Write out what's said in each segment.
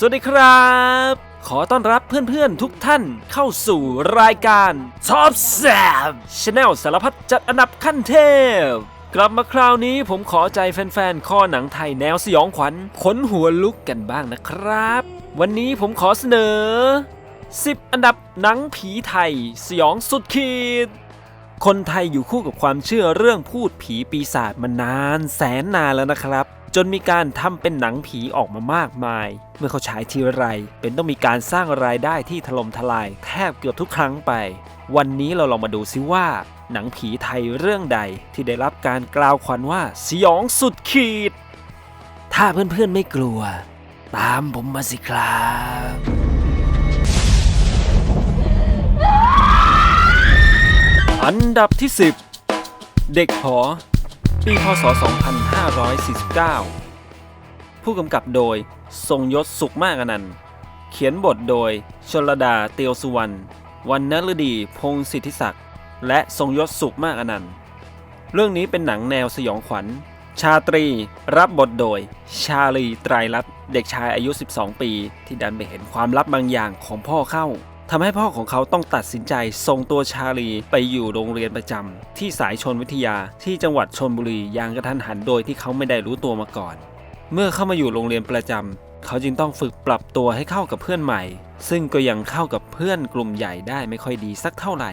สวัสดีครับ ขอต้อนรับเพื่อนๆทุกท่านเข้าสู่รายการ Top แซบช n แนลสารพัดจัดอันดับขั้นเทพ กลับมาคราวนี้ผมขอใจแฟนๆข้อหนังไทยแนวสยองขวัญขนหัวลุกกันบ้างนะครับ วันนี้ผมขอเสนอ 10 อันดับหนังผีไทย สยองสุดขีดคนไทยอยู่คู่กับความเชื่อเรื่องพูดผีปีศาจมานานแสนนานแล้วนะครับ จนมีการทำเป็นหนังผีออกมามากมาย เมื่อเขาฉายทีไร เป็นต้องมีการสร้างรายได้ที่ถล่มทลายแทบเกือบทุกครั้งไป วันนี้เราลองมาดูซิว่า หนังผีไทยเรื่องใดที่ได้รับการกล่าวขวัญว่าสยองสุดขีด ถ้าเพื่อนๆไม่กลัว ตามผมมาสิครับอันดับที่ 10 เด็กหอ ปีพศ 2549 ผู้กำกับโดย ทรงยศสุขมากอนันต์ เขียนบทโดย ชลดาเตียวสุวรรณ วันนฤดี พงศิทธิศักดิ์ และทรงยศสุขมากอนันต์ เรื่องนี้เป็นหนังแนวสยองขวัญ ชาตรีรับบทโดย ชาลีไตรรัตน์ เด็กชายอายุ 12 ปี ที่ดันไปเห็นความลับบางอย่างของพ่อเข้า ทำให้พ่อของเขาต้องตัดสินใจส่งตัวชาลีไปอยู่โรงเรียนประจำที่สายชนวิทยาที่จังหวัดชนบุรีอย่างกระทันหันโดยที่เขาไม่ได้รู้ตัวมาก่อน เมื่อเข้ามาอยู่โรงเรียนประจำเขาจึงต้องฝึกปรับตัวให้เข้ากับเพื่อนใหม่ ซึ่งก็ยังเข้ากับเพื่อนกลุ่มใหญ่ได้ไม่ค่อยดีสักเท่าไหร่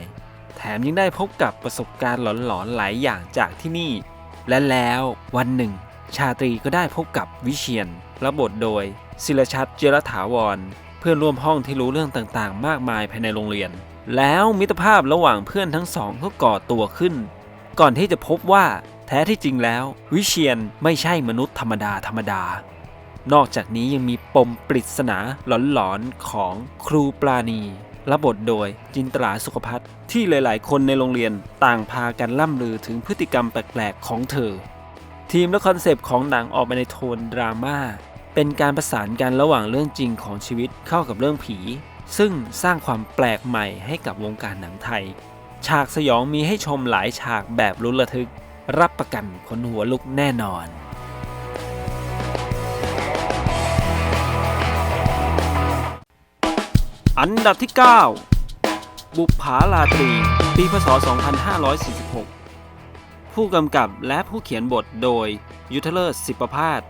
แถมยังได้พบกับประสบการณ์หลอนๆหลายอย่างจากที่นี่ และแล้ววันหนึ่ง ชาตรีก็ได้พบกับวิเชียนรับบทโดยศิลชัดเจรถาวร พื่อนร่วมห้องที่รู้เรื่องต่างๆ มากมายภายในโรงเรียน แล้วมิตรภาพระหว่างเพื่อนทั้งสองก็ก่อตัวขึ้น ก่อนที่จะพบว่าแท้ที่จริงแล้ว วิเชียนไม่ใช่มนุษย์ธรรมดาธรรมดานอกจากนี้ยังมีปมปริศนาหลอนๆของครูปราณีรับบทโดยจินตราสุขพัฒน์ที่หลายๆ คนในโรงเรียนต่างพากันล่ำลือถึงพฤติกรรมแปลกๆ ของเธอ ทีมและคอนเซปต์ของหนังออกมาในโทนดราม่า เป็นการประสานกันระหว่างเรื่องจริงของชีวิตเข้ากับเรื่องผี ซึ่งสร้างความแปลกใหม่ให้กับวงการหนังไทย ฉากสยองมีให้ชมหลายฉากแบบลุ้นระทึก รับประกันขนหัวลุกแน่นอนอันดับที่ 9 บุปผาลาตรี ปีพศ 2546 ผู้กำกับและผู้เขียนบทโดย ยุทธเลิศสิบประพาส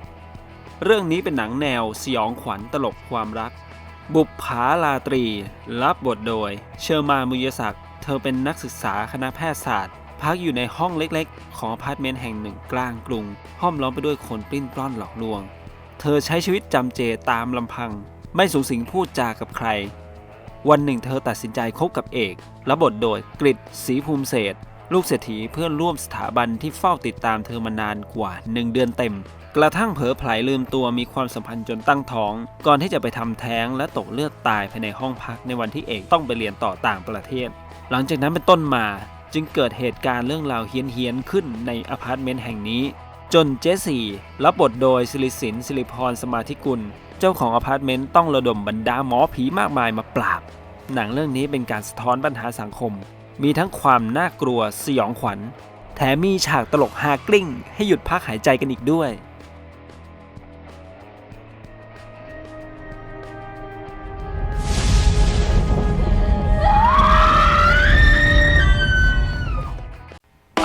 เรื่องนี้เป็นหนังแนวสยองขวัญตลกความรัก บุปผาลาตรี รับบทโดย เชอร์มามุยศักดิ์เธอเป็นนักศึกษาคณะแพทยศาสตร์ พักอยู่ในห้องเล็กๆ ของอพาร์ตเมนต์แห่งหนึ่งกลางกรุง ห้อมล้อมไปด้วยคนปลิ้นปล้อนหลอกลวง เธอใช้ชีวิตจำเจตามลำพัง ไม่สูงสิงพูดจากับใคร วันหนึ่งเธอตัดสินใจคบกับเอกรับบทโดยกริตศรีภูมิเศษลูกเศรษฐีเพื่อนร่วมสถาบันที่เฝ้าติดตามเธอมานานกว่า1เดือนเต็ม กระทั่งเผลอไผลลืมตัวมีความสัมพันธ์จนตั้งท้อง ก่อนที่จะไปทำแท้งและตกเลือดตายภายในห้องพักในวันที่เอกต้องไปเรียนต่อต่างประเทศ หลังจากนั้นเป็นต้นมาจึงเกิดเหตุการณ์เรื่องราวเฮี้ยนๆขึ้นในอพาร์ตเมนต์แห่งนี้ จนเจสซี่รับบทโดยสิริสินสิริพรสมาธิกุล เจ้าของอพาร์ตเมนต์ต้องระดมบรรดาหมอผีมากมายมาปราบ หนังเรื่องนี้เป็นการสะท้อนปัญหาสังคม มีทั้งความน่ากลัวสยองขวัญแถมมีฉากตลกฮากลิ้ง ให้หยุดพักหายใจกันอีกด้วย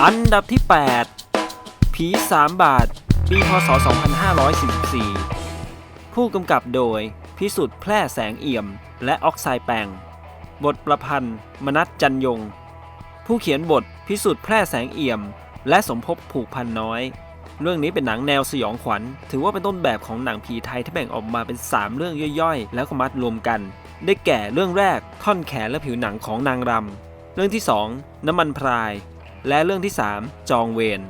อันดับที่ 8 ผี 3 บาท ปีพศ 2544 ผู้กำกับโดยพิสุทธิ์แพร่แสงเอี่ยม และออกไซแปง บทประพันธ์ มนัสจันยง ผู้เขียนบทพิสุทธิ์แพร่แสงเอี่ยม และสมภพผูกพันน้อย เรื่องนี้เป็นหนังแนวสยองขวัญ ถือว่าเป็นต้นแบบของหนังผีไทยที่แบ่งออกมาเป็น 3 เรื่องย่อยๆ แล้วก็มัดรวมกัน ได้แก่เรื่องแรกท่อนแขนและผิวหนังของนางรำเรื่องที่ 2 น้ำมันพราย และเรื่องที่ 3 จองเวร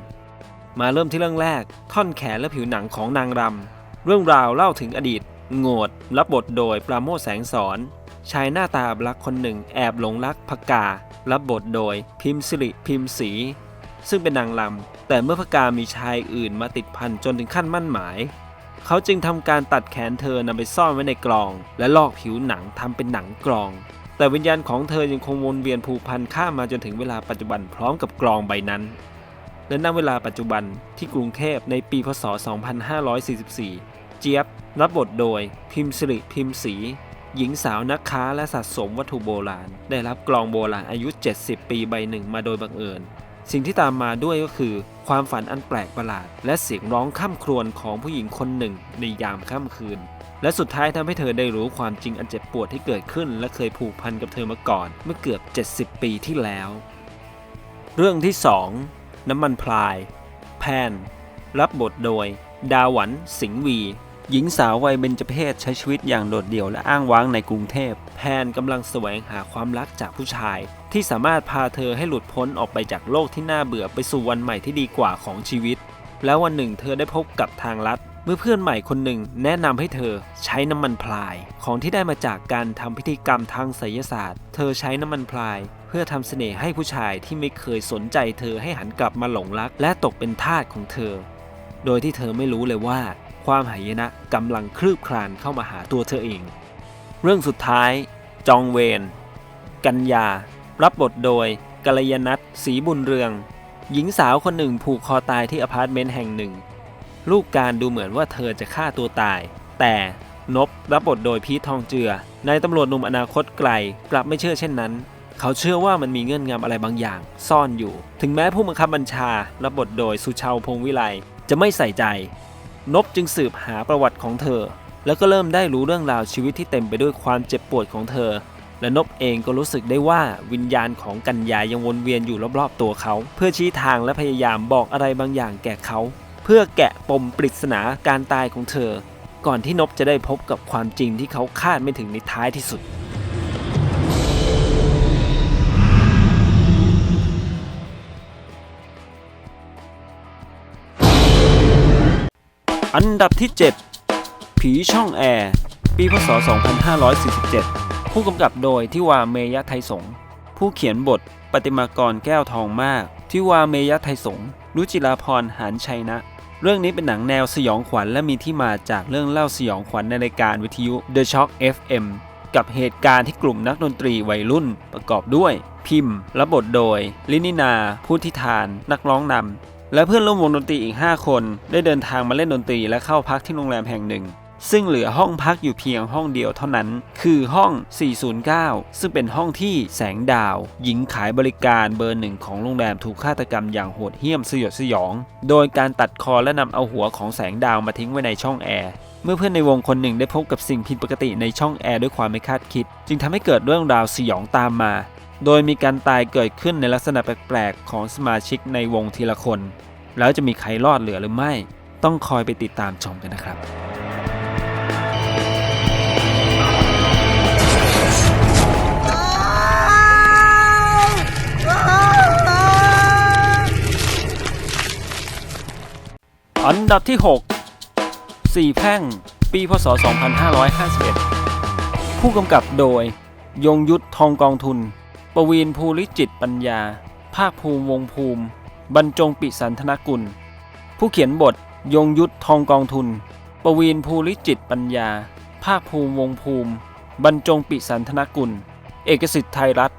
มาเริ่มที่เรื่องแรก ท่อนแขนและผิวหนังของนางรำ เรื่องราวเล่าถึงอดีต โงดรับบทโดยปราโมทแสงสอนชายหน้าตาบลักคนหนึ่งแอบหลงรักพกา รับบทโดยพิมพ์สิริพิมพ์ศรีซึ่งเป็นนางลำแต่เมื่อพกามีชายอื่นมาติดพันจนถึงขั้นมั่นหมาย เขาจึงทำการตัดแขนเธอนำไปซ่อนไว้ในกลอง และลอกผิวหนังทำเป็นหนังกลอง แต่วิญญาณของเธอยังคงวนเวียนผูกพันข้ามมาจนถึงเวลาปัจจุบันพร้อมกับกลองใบนั้น และณเวลาปัจจุบันที่กรุงเทพในปีพศ 2544 เจี๊ยบรับบทโดยพิมพ์สิริพิมพ์ศรีหญิงสาวนักค้าและสะสมวัตถุโบราณ ได้รับกลองโบราณอายุ 70 ปีใบหนึ่งมาโดยบังเอิญ สิ่งที่ตามมาด้วยก็คือ ความฝันอันแปลกประหลาด และเสียงร้องข้ามครวญของผู้หญิงคนหนึ่งในยามค่ำคืน และสุดท้ายทำให้เธอได้รู้ความจริงอันเจ็บปวดที่เกิดขึ้น และเคยผูกพันกับเธอมาก่อน เมื่อเกือบ 70 ปีที่แล้ว เรื่องที่ 2 น้ำมันพลาย แพน รับบทโดย ดาหวัน สิงห์วี หญิงสาววัยเบญจเพศใช้ชีวิตอย่างโดดเดี่ยวและอ้างว้างในกรุงเทพ แพนกำลังแสวงหาความรักจากผู้ชาย ที่สามารถพาเธอให้หลุดพ้นออกไปจากโลกที่น่าเบื่อไปสู่วันใหม่ที่ดีกว่าของชีวิต แล้ววันหนึ่งเธอได้พบกับทางลัด เมื่อเพื่อนใหม่คนหนึ่งแนะนำให้เธอใช้น้ำมันพลาย ของที่ได้มาจากการทำพิธีกรรมทางไสยศาสตร์ เธอใช้น้ำมันพลาย เพื่อทำเสน่ห์ให้ผู้ชายที่ไม่เคยสนใจเธอให้หันกลับมาหลงรัก และตกเป็นทาสของเธอ โดยที่เธอไม่รู้เลยว่า ความหายนะกำลังคลืบคลานเข้ามาหาตัวเธอเอง เรื่องสุดท้าย จองเวนกัญญา รับบทโดยกัลยนัทศรีบุญเรือง หญิงสาวคนหนึ่งผูกคอตายที่อพาร์ตเมนต์แห่งหนึ่ง ลูกการดูเหมือนว่าเธอจะฆ่าตัวตาย แต่นบรับบทโดยพีททองเจือนายตำรวจหนุ่มอนาคตไกลกลับไม่เชื่อเช่นนั้น เขาเชื่อว่ามันมีเงื่อนงำอะไรบางอย่าง ซ่อนอยู่ ถึงแม้ผู้บังคับบัญชารับบทโดยสุชาวพงษ์วิไลจะไม่ใส่ใจ นบจึงสืบหาประวัติของเธอ แล้วก็เริ่มได้รู้เรื่องราวชีวิตที่เต็มไปด้วยความเจ็บปวดของเธอ และนบเองก็รู้สึกได้ว่าวิญญาณของกัญญายังวนเวียนอยู่รอบๆตัวเขา เพื่อชี้ทางและพยายามบอกอะไรบางอย่างแก่เขา เพื่อแกะปมปริศนาการตายของเธอ ก่อนที่นบจะได้พบกับความจริงที่เขาคาดไม่ถึงในท้ายที่สุด อันดับที่ 7 ผีช่องแอร์ ปีพศ 2547 ผู้กำกับโดยทิวาเมยะไทยสง ผู้เขียนบทปฏิมากรแก้วทองมากทิวาเมยะไทยสงรุจิราพรหานชัยนะ เรื่องนี้เป็นหนังแนวสยองขวัญและมีที่มาจากเรื่องเล่าสยองขวัญในรายการวิทยุ The Shock FM กับเหตุการณ์ที่กลุ่มนักดนตรีวัยรุ่นประกอบด้วย พิมพ์รับบทโดย ลินินาผู้ทิทาน นักร้องนำและเพื่อนร่วมวงดนตรีอีก 5 คน ได้เดินทางมาเล่นดนตรีและเข้าพักที่โรงแรมแห่งหนึ่ง ซึ่งเหลือห้องพักอยู่เพียงห้องเดียวเท่านั้น คือห้อง 409 ซึ่งเป็นห้องที่แสงดาว หญิงขายบริการเบอร์หนึ่งของโรงแรมถูกฆาตกรรมอย่างโหดเหี้ยมสยดสยอง โดยการตัดคอและนำเอาหัวของแสงดาวมาทิ้งไว้ในช่องแอร์เมื่อเพื่อนในวงคนหนึ่งได้พบกับสิ่งผิดปกติในช่องแอร์ด้วยความไม่คาดคิด จึงทำให้เกิดเรื่องราวสยองตามมา โดยมีการตายเกิดขึ้นในลักษณะแปลกๆ ของสมาชิกในวงทีละคน แล้วจะมีใครรอดเหลือหรือไม่ ต้องคอยไปติดตามชมกันนะครับ อันดับที่ 6 สี่แพ่ง ปีพศ 2551 ผู้กำกับโดย ยงยุทธทองกองทุน ประวีนภูริจิตปัญญา ภาคภูมิวงภูมิ บรรจงปิสันธนกุล ผู้เขียนบท ยงยุทธทองกองทุน ประวีนภูริจิตปัญญา ภาคภูมิวงภูมิ บรรจงปิสันธนกุล เอกสิทธิ์ไทยรัฐ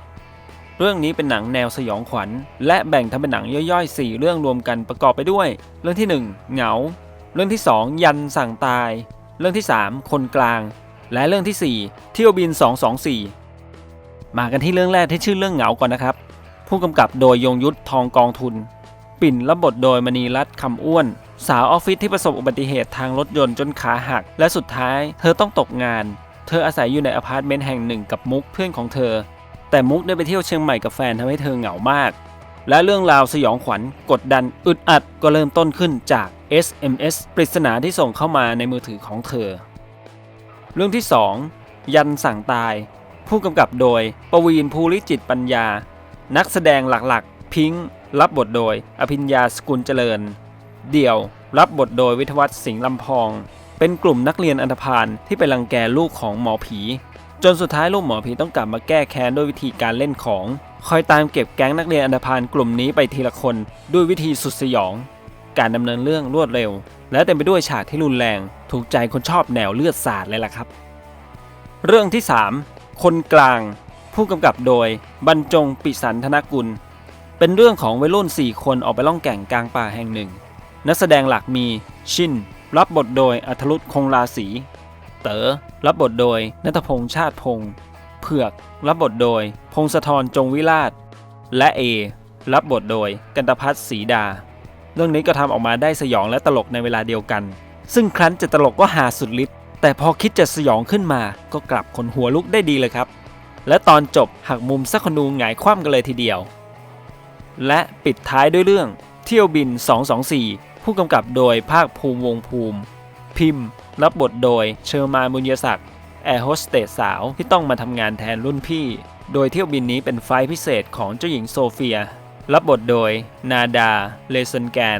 เรื่องนี้เป็นหนังแนวสยองขวัญ และแบ่งทำเป็นหนังย่อยๆ 4 เรื่องรวมกันประกอบไปด้วย เรื่องที่ 1 เหงา เรื่องที่ 2 ยันสั่งตาย เรื่องที่ 3 คนกลาง และเรื่องที่ 4 เที่ยวบิน 224 มากันที่เรื่องแรกที่ชื่อเรื่องเหงาก่อนนะครับ ผู้กำกับโดยยงยุทธทองกองทุน ปิ่นรับบทโดยมณีรัตน์คำอ้วน สาวออฟฟิศที่ประสบอุบัติเหตุทางรถยนต์จนขาหัก และสุดท้าย เธอต้องตกงาน เธออาศัยอยู่ในอพาร์ตเมนต์แห่งหนึ่งกับมุกเพื่อนของเธอ แต่มุกได้ไปเที่ยวเชียงใหม่กับแฟนทำให้เธอเหงามาก และเรื่องราวสยองขวัญกดดันอึดอัดก็เริ่มต้นขึ้นจาก SMS ปริศนาที่ส่งเข้ามาในมือถือของเธอ เรื่องที่ 2 ยันสั่งตาย ผู้กำกับโดย ปวีนภูริจิตปัญญา นักแสดงหลักๆ พิงค์รับบทโดย อภิญญาสกุลเจริญ เดี่ยว รับบทโดยวิทวัฒน์สิงห์ลำพอง เป็นกลุ่มนักเรียนอันธพาลที่ไปรังแกลูกของหมอผี จนสุดท้ายลูกหมอผีต้องกลับมาแก้แค้นด้วยวิธีการเล่นของ คอยตามเก็บแก๊งนักเรียนอันธพาลกลุ่มนี้ไปทีละคนด้วยวิธีสุดสยอง การดำเนินเรื่องรวดเร็ว และเต็มไปด้วยฉากที่รุนแรง ถูกใจคนชอบแนวเลือดสาดเลยล่ะครับ เรื่องที่ 3 คนกลาง ผู้กำกับโดยบรรจงปิสันธนกุล เป็นเรื่องของวัยรุ่น 4 คนออกไปล่องแก่งกลางป่าแห่งหนึ่ง นักแสดงหลักมีชิน รับบทโดยอัธรุตคงราศี เต๋อรับบทโดยนัทพงษ์ชาติพงษ์เผือกรับบทโดย พงศธรจงวิราช และเอรับบทโดย กันตพัฒน์ศรีดา เรื่องนี้ก็ทำออกมาได้สยองและตลกในเวลาเดียวกัน ซึ่งครั้นจะตลกก็หาสุดฤทธิ์แต่พอคิดจะสยองขึ้นมาก็กลับขนหัวลุกได้ดีเลยครับ และตอนจบหักมุมสักคนดูหงายคว่ำกันเลยทีเดียว และปิดท้ายด้วยเรื่องเที่ยวบิน 224 ผู้กำกับโดยภาคภูมิวงศ์ภูมิ พิมพ์ รับบทโดยเชอร์มานบุญยศักดิ์แอร์โฮสเตสสาวที่ต้องมาทำงานแทนรุ่นพี่ โดยเที่ยวบินนี้เป็นไฟล์พิเศษของเจ้าหญิงโซเฟีย รับบทโดย นาดา เลเซนแกน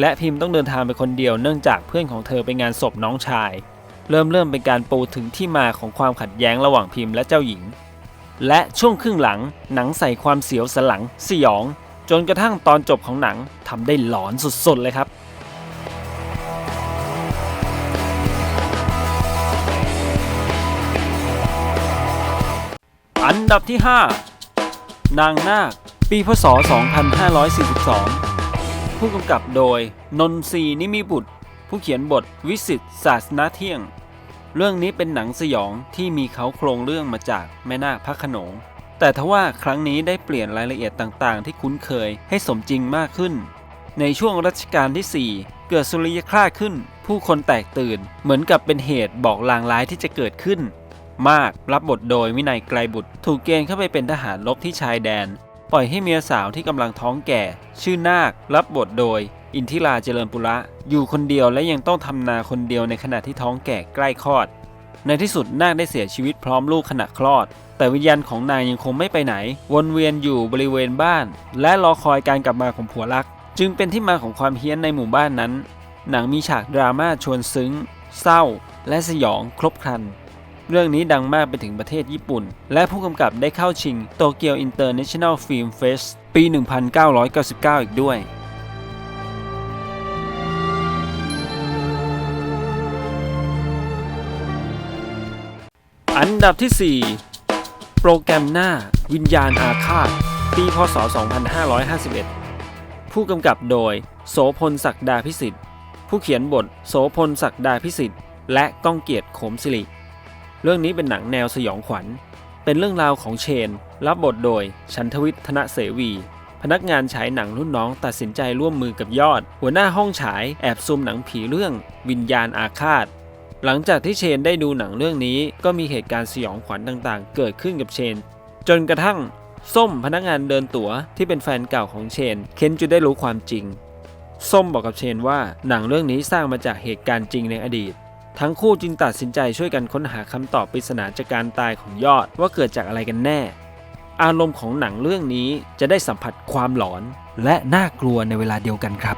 และพิมพ์ต้องเดินทางไปคนเดียวเนื่องจากเพื่อนของเธอไปงานศพน้องชาย เริ่มเริ่มเป็นการปูถึงที่มาของความขัดแย้งระหว่างพิมพ์และเจ้าหญิง และช่วงครึ่งหลังหนังใส่ความเสียวสลังสยอง จนกระทั่งตอนจบของหนังทำได้หลอนสุดๆเลยครับ อันดับที่ 5 นางนาค ปีพศ 2542 ผู้กำกับโดย นนทรีนิมิบุตร ผู้เขียนบทวิสิตศาสนาเที่ยง เรื่องนี้เป็นหนังสยองที่มีเขาโครงเรื่องมาจากแม่นาคพระขนง แต่ทว่าครั้งนี้ได้เปลี่ยนรายละเอียดต่างๆ ที่คุ้นเคยให้สมจริงมากขึ้น ในช่วงรัชกาลที่ 4 เกิดสุริยคราขึ้น ผู้คนแตกตื่น เหมือนกับเป็นเหตุบอกลางร้ายที่จะเกิดขึ้น มาก รับบทโดยวินัยไกรบุตร ถูกเกณฑ์เข้าไปเป็นทหารรบที่ชายแดน ปล่อยให้เมียสาวที่กำลังท้องแก่ ชื่อนาค รับบทโดย อินทิราเจริญปุระ อยู่คนเดียวและยังต้องทำนาคนเดียวในขณะที่ท้องแก่ใกล้คลอด ในที่สุดนาคได้เสียชีวิตพร้อมลูกขณะคลอด แต่วิญญาณของนางยังคงไม่ไปไหน วนเวียนอยู่บริเวณบ้าน และรอคอยการกลับมาของผัวรัก จึงเป็นที่มาของความเฮี้ยนในหมู่บ้านนั้น หนังมีฉากดราม่าชวนซึ้ง เศร้า และสยองครบครัน เรื่องนี้ดังมากไปถึงประเทศญี่ปุ่น และผู้กำกับได้เข้าชิงโตเกียวอินเตอร์เนชั่นแนลฟิล์มเฟสปี 1999 อีกด้วยอันดับที่ 4 โปรแกรมหน้า วิญญาณอาฆาต ปี พศ 2551 ผู้กำกับโดย โสพลศักดาพิสิทธิ์ ผู้เขียนบท โสพลศักดาพิสิทธิ์ และก้องเกียรติโขมสิริ เรื่องนี้เป็นหนังแนวสยองขวัญ เป็นเรื่องราวของเชน รับบทโดยชันทวิทย์ธนเสวี พนักงานฉายหนังรุ่นน้องตัดสินใจร่วมมือกับยอด หัวหน้าห้องฉายแอบซุมหนังผีเรื่องวิญญาณอาฆาต หลังจากที่เชนได้ดูหนังเรื่องนี้ ก็มีเหตุการณ์สยองขวัญต่างๆ เกิดขึ้นกับเชน จนกระทั่ง ส้มพนักงานเดินตั๋วที่เป็นแฟนเก่าของเชน เคนจะได้รู้ความจริง ส้มบอกกับเชนว่าหนังเรื่องนี้สร้างมาจากเหตุการณ์จริงในอดีต ทั้งคู่จึงตัดสินใจช่วยกันค้นหาคำตอบปริศนาจากการตายของยอดว่าเกิดจากอะไรกันแน่ อารมณ์ของหนังเรื่องนี้จะได้สัมผัสความหลอน และน่ากลัวในเวลาเดียวกันครับ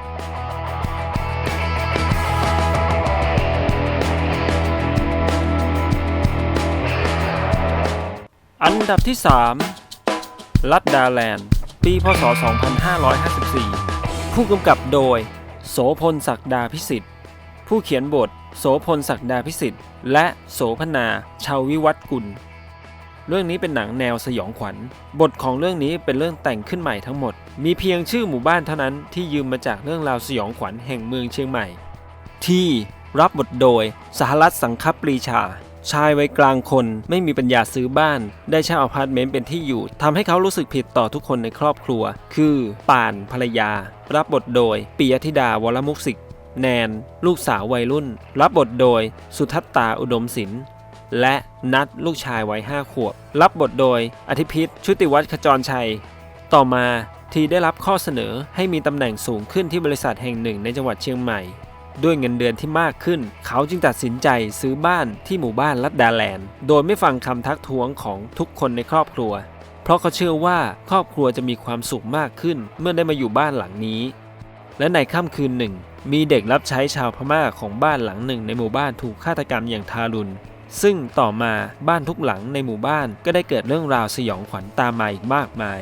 อันดับที่ 3 ลัดดาแลนด์ ปี พศ 2554 ผู้กำกับโดย โสพลศักดาพิสิทธิ์ ผู้เขียนบท โสพลศักดาพิสิทธิ์ และโสพนาชาววิวัฒกุล เรื่องนี้เป็นหนังแนวสยองขวัญ บทของเรื่องนี้เป็นเรื่องแต่งขึ้นใหม่ทั้งหมด มีเพียงชื่อหมู่บ้านเท่านั้นที่ยืมมาจากเรื่องราวสยองขวัญแห่งเมืองเชียงใหม่ ที่รับบทโดยสหรัฐสังคปรีชา ชายวัยกลางคนไม่มีปัญญาซื้อบ้าน ได้เช่าอพาร์ตเมนต์เป็นที่อยู่ทำให้เขารู้สึกผิดต่อทุกคนในครอบครัว คือป่านภรรยา รับบทโดยปิยธิดาวรมุกสิก แนน ลูกสาววัยรุ่น รับบทโดยสุทัศตาอุดมศิลป์และนัดลูกชายวัยห้าขวบ รับบทโดยอธิพิษชุติวัฒน์ขจรชัย ต่อมาทีได้รับข้อเสนอให้มีตำแหน่งสูงขึ้นที่บริษัทแห่งหนึ่งในจังหวัดเชียงใหม่ ด้วยเงินเดือนที่มากขึ้น เขาจึงตัดสินใจซื้อบ้านที่หมู่บ้านลัดดาแลนด์ โดยไม่ฟังคำทักท้วงของทุกคนในครอบครัว เพราะเขาเชื่อว่าครอบครัวจะมีความสุขมากขึ้นเมื่อได้มาอยู่บ้านหลังนี้ และในค่ำคืนหนึ่ง มีเด็กรับใช้ชาวพม่าของบ้านหลังหนึ่งในหมู่บ้านถูกฆาตกรรมอย่างทารุณ ซึ่งต่อมาบ้านทุกหลังในหมู่บ้านก็ได้เกิดเรื่องราวสยองขวัญตามมาอีกมากมาย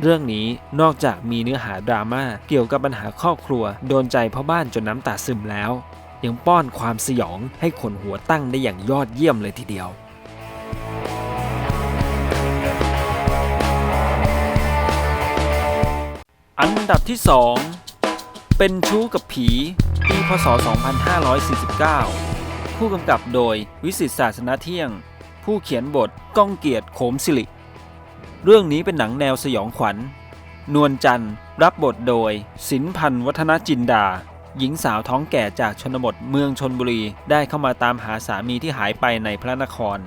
เรื่องนี้นอกจากมีเนื้อหาดราม่าเกี่ยวกับปัญหาครอบครัว โดนใจพ่อบ้านจนน้ำตาซึมแล้ว ยังป้อนความสยองให้คนหัวตั้งได้อย่างยอดเยี่ยมเลยทีเดียวอันดับที่ 2 เป็นชู้กับผีปีพศ 2549 ผู้กำกับโดยวิสิตศาสนาเที่ยง ผู้เขียนบทก้องเกียรติโขมสิริ เรื่องนี้เป็นหนังแนวสยองขวัญ นวลจันทร์รับบทโดย สินพันธ์วัฒนจินดา หญิงสาวท้องแก่จากชนบทเมืองชนบุรีได้เข้ามาตามหาสามีที่หายไปในพระนคร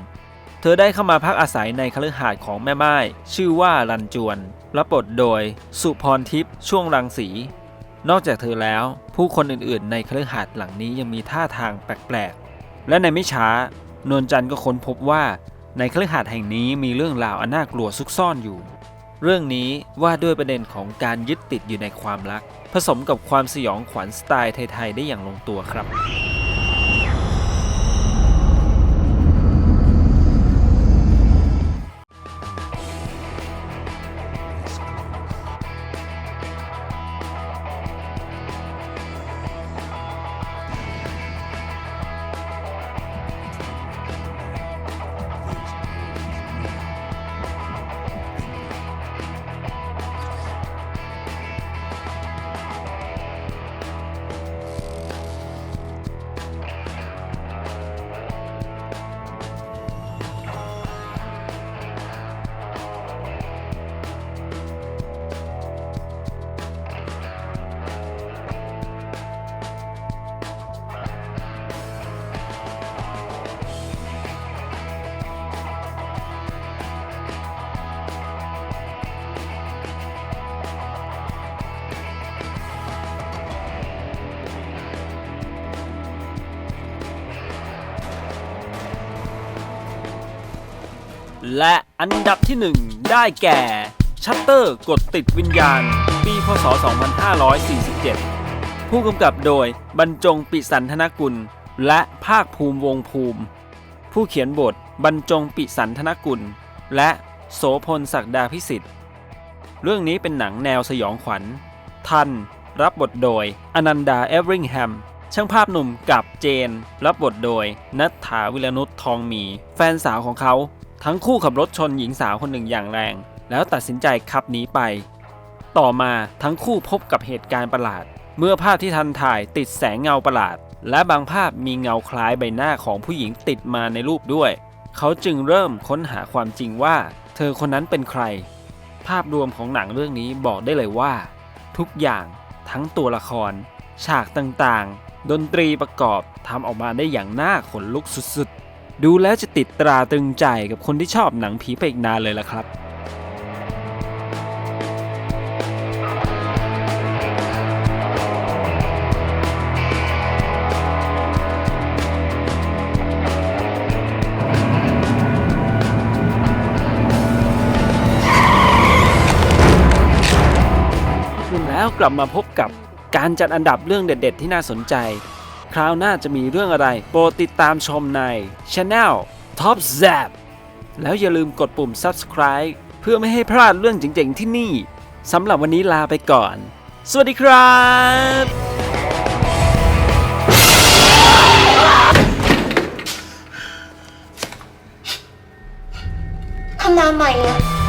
เธอได้เข้ามาพักอาศัยในคฤหาสน์ของแม่ไม้ชื่อว่ารันจวน รับบทโดย สุพรทิพย์ช่วงรังสี นอกจากเธอแล้ว ผู้คนอื่นๆ ในคฤหาสน์หลังนี้ยังมีท่าทางแปลกๆ และในไม่ช้านวลจันทร์ก็ค้นพบว่าในคฤหาสน์แห่งนี้มีเรื่องราวอันน่ากลัวซุกซ่อนอยู่ เรื่องนี้ว่าด้วยประเด็นของการยึดติดอยู่ในความรัก ผสมกับความสยองขวัญสไตล์ไทยๆได้อย่างลงตัวครับ และอันดับที่ 1 ได้แก่ ชัตเตอร์กดติดวิญญาณ ปีพศ 2547 ผู้กำกับโดยบรรจงปิสันธนกุล และภาคภูมิวงภูมิ ผู้เขียนบทบรรจงปิสันธนกุล และโสพลศักดาพิสิทธิ์ เรื่องนี้เป็นหนังแนวสยองขวัญ ทัน รับบทโดย อนันดาเอเวริงแฮมช่างภาพหนุ่มกับเจน รับบทโดยนัทธาวิรนุชทองมี แฟนสาวของเขา ทั้งคู่ขับรถชนหญิงสาวคนหนึ่งอย่างแรง แล้วตัดสินใจขับหนีไป ต่อมาทั้งคู่พบกับเหตุการณ์ประหลาด เมื่อภาพที่ทันถ่ายติดแสงเงาประหลาด และบางภาพมีเงาคล้ายใบหน้าของผู้หญิงติดมาในรูปด้วย เขาจึงเริ่มค้นหาความจริงว่า เธอคนนั้นเป็นใคร ภาพรวมของหนังเรื่องนี้บอกได้เลยว่า ทุกอย่างทั้งตัวละคร ฉากต่างๆ ดนตรีประกอบทำออกมาได้อย่างน่าขนลุกสุดๆ ดูแล้วจะติดตราตรึงใจกับคนที่ชอบหนังผีไปอีกนานเลยล่ะครับแล้วกลับมาพบกับการจัดอันดับเรื่องเด็ด ๆ ที่น่าสนใจ คราวหน้าจะมีเรื่องอะไร โปรดติดตามชมใน Channel Top Zap แล้วอย่าลืมกดปุ่ม Subscribe เพื่อไม่ให้พลาดเรื่องเจ๋งๆที่นี่สำหรับวันนี้ลาไปก่อน สวัสดีครับทำงาใหม่อะ